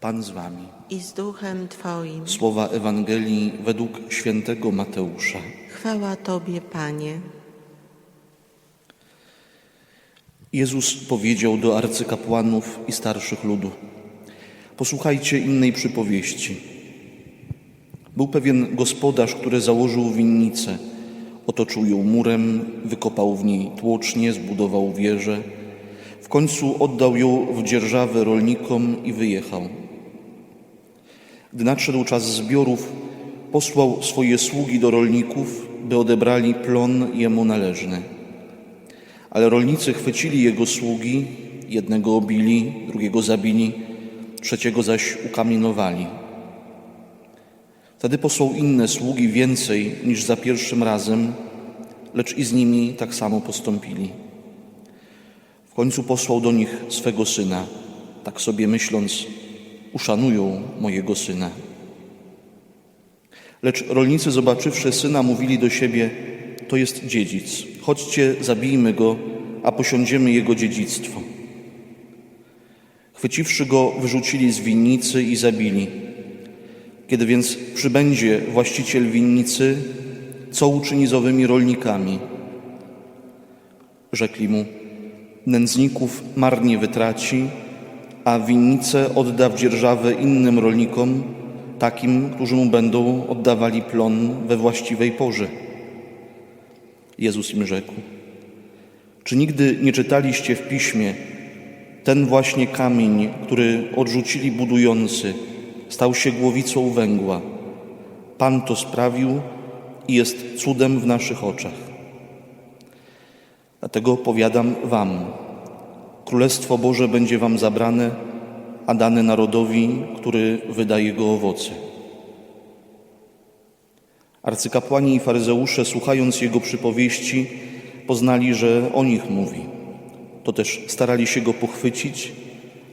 Pan z wami. i z duchem Twoim. Słowa Ewangelii według świętego Mateusza. Chwała Tobie, Panie. Jezus powiedział do arcykapłanów i starszych ludu: Posłuchajcie innej przypowieści. Był pewien gospodarz, który założył winnicę, otoczył ją murem, wykopał w niej tłocznie, zbudował wieżę. W końcu oddał ją w dzierżawę rolnikom i wyjechał. Gdy nadszedł czas zbiorów, posłał swoje sługi do rolników, by odebrali plon jemu należny. Ale rolnicy chwycili jego sługi, jednego obili, drugiego zabili, trzeciego zaś ukamienowali. Wtedy posłał inne sługi więcej niż za pierwszym razem, lecz i z nimi tak samo postąpili. W końcu posłał do nich swego syna, tak sobie myśląc, uszanują mojego syna. Lecz rolnicy, zobaczywszy syna, mówili do siebie: To jest dziedzic, chodźcie, zabijmy go, a posiądziemy jego dziedzictwo. Chwyciwszy go, wyrzucili z winnicy i zabili. Kiedy więc przybędzie właściciel winnicy, co uczyni z owymi rolnikami? Rzekli mu: Nędzników marnie wytraci, a winnicę odda w dzierżawę innym rolnikom, takim, którzy mu będą oddawali plon we właściwej porze. Jezus im rzekł: Czy nigdy nie czytaliście w piśmie, ten właśnie kamień, który odrzucili budujący, stał się głowicą węgła. Pan to sprawił i jest cudem w naszych oczach. Dlatego powiadam Wam: Królestwo Boże będzie Wam zabrane, a dane narodowi, który wyda jego owoce. Arcykapłani i faryzeusze, słuchając jego przypowieści, poznali, że o nich mówi. To też starali się go pochwycić,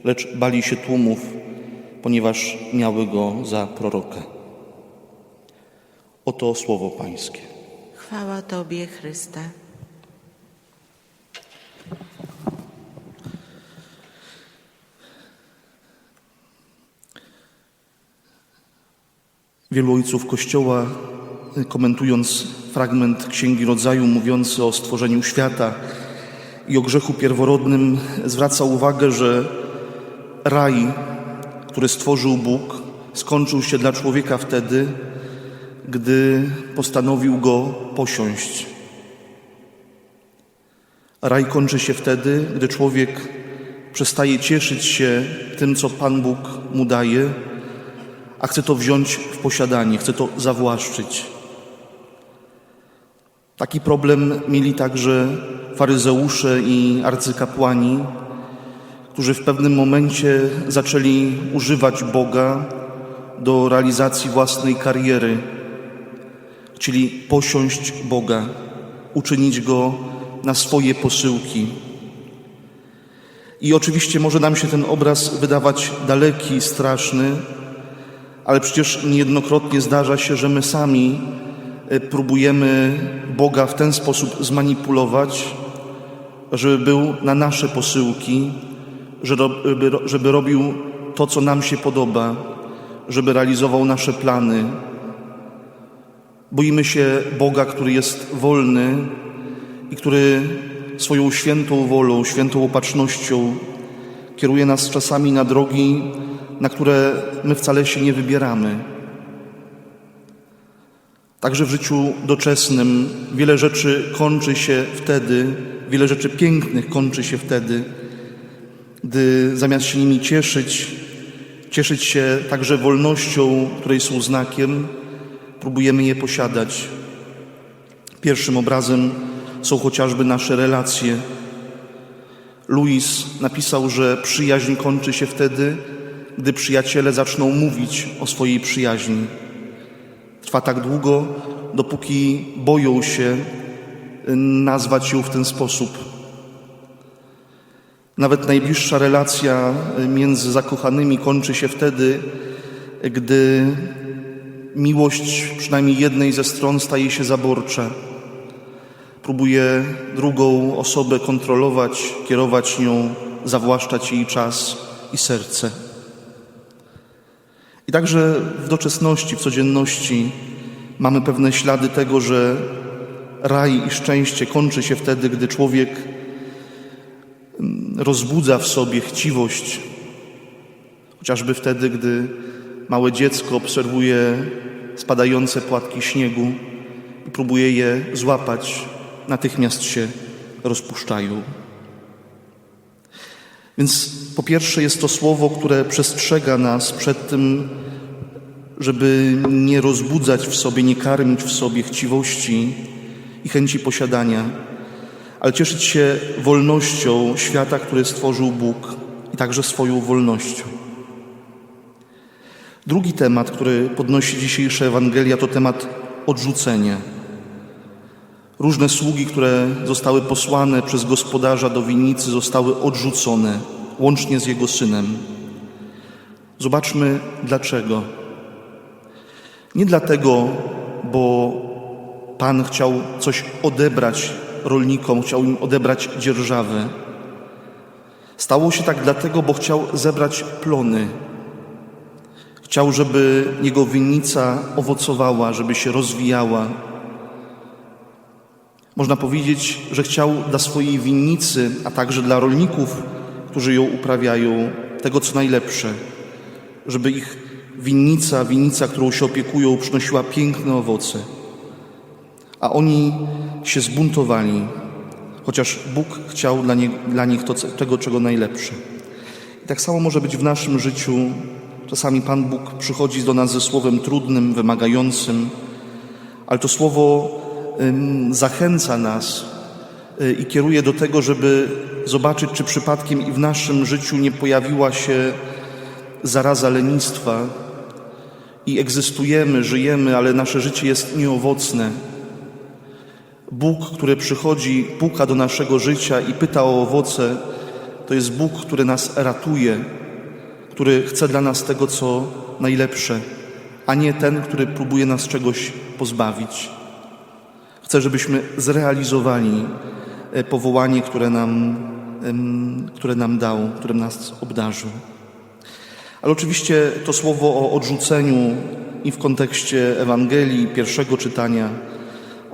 lecz bali się tłumów, ponieważ miały go za proroka. Oto słowo Pańskie. Chwała Tobie, Chryste. Wielu ojców Kościoła, y, komentując fragment Księgi Rodzaju mówiący o stworzeniu świata i o grzechu pierworodnym, zwraca uwagę, że raj, który stworzył Bóg, skończył się dla człowieka wtedy, gdy postanowił go posiąść. Raj kończy się wtedy, gdy człowiek przestaje cieszyć się tym, co Pan Bóg mu daje, a chce to wziąć w posiadanie, chce to zawłaszczyć. Taki problem mieli także faryzeusze i arcykapłani, którzy w pewnym momencie zaczęli używać Boga do realizacji własnej kariery. Chcieli posiąść Boga, uczynić Go na swoje posyłki. I oczywiście może nam się ten obraz wydawać daleki, straszny, ale przecież niejednokrotnie zdarza się, że my sami y, próbujemy Boga w ten sposób zmanipulować, żeby był na nasze posyłki, żeby, żeby robił to, co nam się podoba, żeby realizował nasze plany. Boimy się Boga, który jest wolny i który swoją świętą wolą, świętą opatrznością kieruje nas czasami na drogi, na które my wcale się nie wybieramy. Także w życiu doczesnym wiele rzeczy kończy się wtedy, wiele rzeczy pięknych kończy się wtedy, gdy zamiast się nimi cieszyć, cieszyć się także wolnością, której są znakiem, próbujemy je posiadać. Pierwszym obrazem są chociażby nasze relacje. Louis napisał, że przyjaźń kończy się wtedy, gdy przyjaciele zaczną mówić o swojej przyjaźni. Trwa tak długo, dopóki boją się y, nazwać ją w ten sposób. Nawet najbliższa relacja y, między zakochanymi kończy się wtedy, gdy miłość przynajmniej jednej ze stron staje się zaborcza. Próbuje drugą osobę kontrolować, kierować nią, zawłaszczać jej czas i serce. I także w doczesności, w codzienności mamy pewne ślady tego, że raj i szczęście kończy się wtedy, gdy człowiek mm, rozbudza w sobie chciwość, chociażby wtedy, gdy małe dziecko obserwuje spadające płatki śniegu i próbuje je złapać, natychmiast się rozpuszczają. Więc po pierwsze jest to słowo, które przestrzega nas przed tym, żeby nie rozbudzać w sobie, nie karmić w sobie chciwości i chęci posiadania, ale cieszyć się wolnością świata, który stworzył Bóg i także swoją wolnością. Drugi temat, który podnosi dzisiejsza Ewangelia, to temat odrzucenia. Różne sługi, które zostały posłane przez gospodarza do winnicy, zostały odrzucone, łącznie z jego synem. Zobaczmy dlaczego. Nie dlatego, bo Pan chciał coś odebrać rolnikom, chciał im odebrać dzierżawę. Stało się tak dlatego, bo chciał zebrać plony. Chciał, żeby jego winnica owocowała, żeby się rozwijała. Można powiedzieć, że chciał dla swojej winnicy, a także dla rolników, którzy ją uprawiają, tego co najlepsze, żeby ich winnica, winnica, którą się opiekują, przynosiła piękne owoce. A oni się zbuntowali, chociaż Bóg chciał dla, nie, dla nich to, tego, czego najlepsze. I tak samo może być w naszym życiu. Czasami Pan Bóg przychodzi do nas ze słowem trudnym, wymagającym, ale to słowo zachęca nas y, i kieruje do tego, żeby zobaczyć, czy przypadkiem i w naszym życiu nie pojawiła się zaraza lenistwa i egzystujemy, żyjemy, ale nasze życie jest nieowocne. Bóg, który przychodzi, puka do naszego życia i pyta o owoce, to jest Bóg, który nas ratuje, który chce dla nas tego, co najlepsze, a nie ten, który próbuje nas czegoś pozbawić. Chce, żebyśmy zrealizowali e, powołanie, które nam, które nam dał, którym nas obdarzył. Ale oczywiście to słowo o odrzuceniu i w kontekście Ewangelii, pierwszego czytania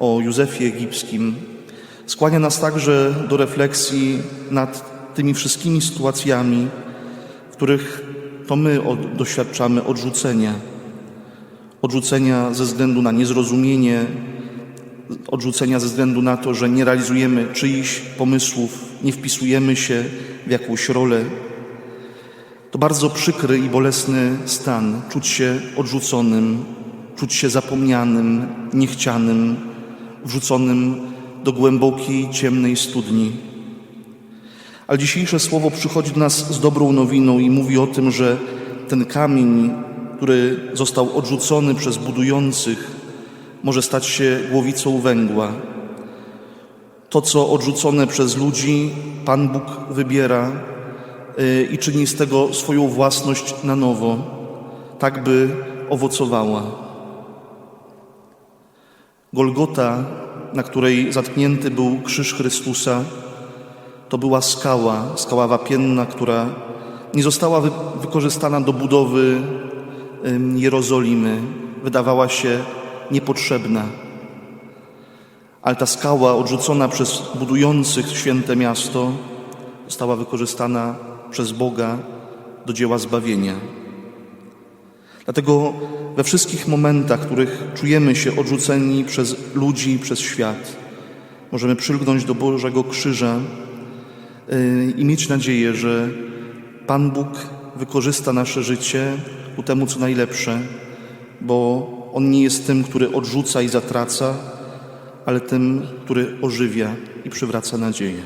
o Józefie Egipskim skłania nas także do refleksji nad tymi wszystkimi sytuacjami, w których to my doświadczamy odrzucenia. Odrzucenia ze względu na niezrozumienie, odrzucenia ze względu na to, że nie realizujemy czyichś pomysłów, nie wpisujemy się w jakąś rolę. To bardzo przykry i bolesny stan czuć się odrzuconym, czuć się zapomnianym, niechcianym, wrzuconym do głębokiej, ciemnej studni. Ale dzisiejsze słowo przychodzi do nas z dobrą nowiną i mówi o tym, że ten kamień, który został odrzucony przez budujących, może stać się głowicą węgła. To, co odrzucone przez ludzi, Pan Bóg wybiera y, i czyni z tego swoją własność na nowo, tak by owocowała. Golgota, na której zatknięty był krzyż Chrystusa, to była skała, skała wapienna, która nie została wy wykorzystana do budowy Jerozolimy. Wydawała się niepotrzebna. Ale ta skała odrzucona przez budujących święte miasto została wykorzystana przez Boga do dzieła zbawienia. Dlatego we wszystkich momentach, w których czujemy się odrzuceni przez ludzi, przez świat, możemy przylgnąć do Bożego Krzyża yy, i mieć nadzieję, że Pan Bóg wykorzysta nasze życie ku temu, co najlepsze, bo On nie jest tym, który odrzuca i zatraca, ale tym, który ożywia i przywraca nadzieję.